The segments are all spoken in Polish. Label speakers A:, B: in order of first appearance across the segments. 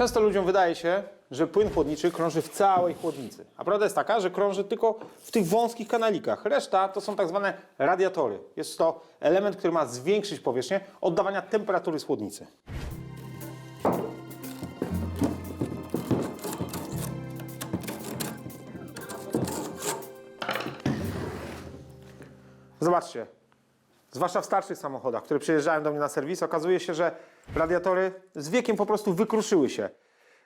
A: Często ludziom wydaje się, że płyn chłodniczy krąży w całej chłodnicy. A prawda jest taka, że krąży tylko w tych wąskich kanalikach. Reszta to są tak zwane radiatory. Jest to element, który ma zwiększyć powierzchnię oddawania temperatury z chłodnicy. Zobaczcie, zwłaszcza w starszych samochodach, które przyjeżdżają do mnie na serwis, okazuje się, że radiatory z wiekiem po prostu wykruszyły się.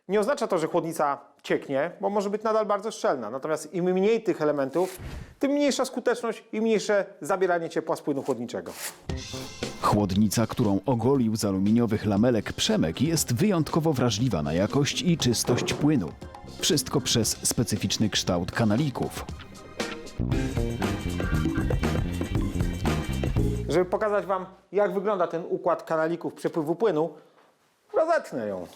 A: Nie oznacza to, że chłodnica cieknie, bo może być nadal bardzo szczelna. Natomiast im mniej tych elementów, tym mniejsza skuteczność i mniejsze zabieranie ciepła z płynu chłodniczego.
B: Chłodnica, którą ogolił z aluminiowych lamelek Przemek, jest wyjątkowo wrażliwa na jakość i czystość płynu. Wszystko przez specyficzny kształt kanalików.
A: Żeby pokazać Wam, jak wygląda ten układ kanalików przepływu płynu, rozetnę ją.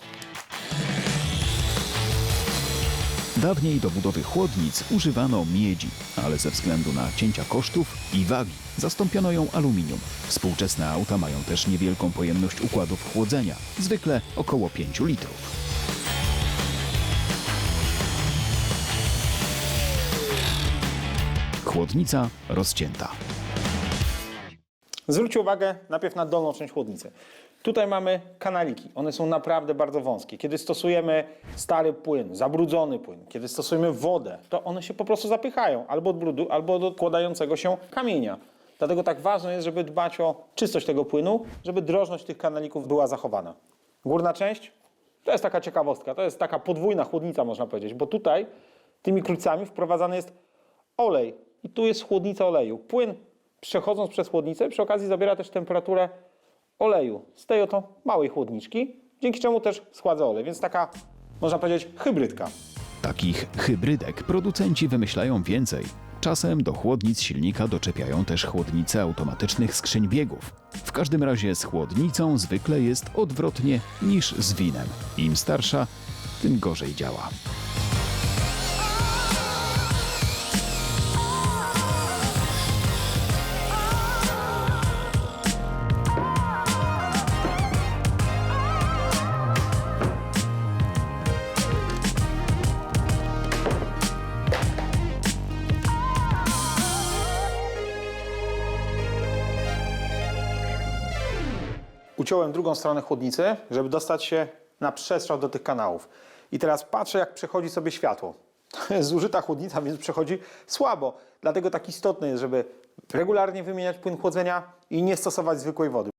B: Dawniej do budowy chłodnic używano miedzi, ale ze względu na cięcia kosztów i wagi zastąpiono ją aluminium. Współczesne auta mają też niewielką pojemność układów chłodzenia, zwykle około 5 litrów. Chłodnica rozcięta.
A: Zwróćcie uwagę najpierw na dolną część chłodnicy. Tutaj mamy kanaliki. One są naprawdę bardzo wąskie. Kiedy stosujemy stary płyn, zabrudzony płyn, kiedy stosujemy wodę, to one się po prostu zapychają albo od brudu, albo od odkładającego się kamienia. Dlatego tak ważne jest, żeby dbać o czystość tego płynu, żeby drożność tych kanalików była zachowana. Górna część to jest taka ciekawostka. To jest taka podwójna chłodnica, można powiedzieć, bo tutaj tymi krójcami wprowadzany jest olej. I tu jest chłodnica oleju. Płyn przechodząc przez chłodnicę przy okazji zabiera też temperaturę oleju z tej oto małej chłodniczki, dzięki czemu też schładza olej. Więc taka, można powiedzieć, hybrydka.
B: Takich hybrydek producenci wymyślają więcej. Czasem do chłodnic silnika doczepiają też chłodnice automatycznych skrzyń biegów. W każdym razie z chłodnicą zwykle jest odwrotnie niż z winem. Im starsza, tym gorzej działa.
A: Uciąłem drugą stronę chłodnicy, żeby dostać się na przestrzał do tych kanałów. I teraz patrzę, jak przechodzi sobie światło. Zużyta chłodnica, więc przechodzi słabo. Dlatego tak istotne jest, żeby regularnie wymieniać płyn chłodzenia i nie stosować zwykłej wody.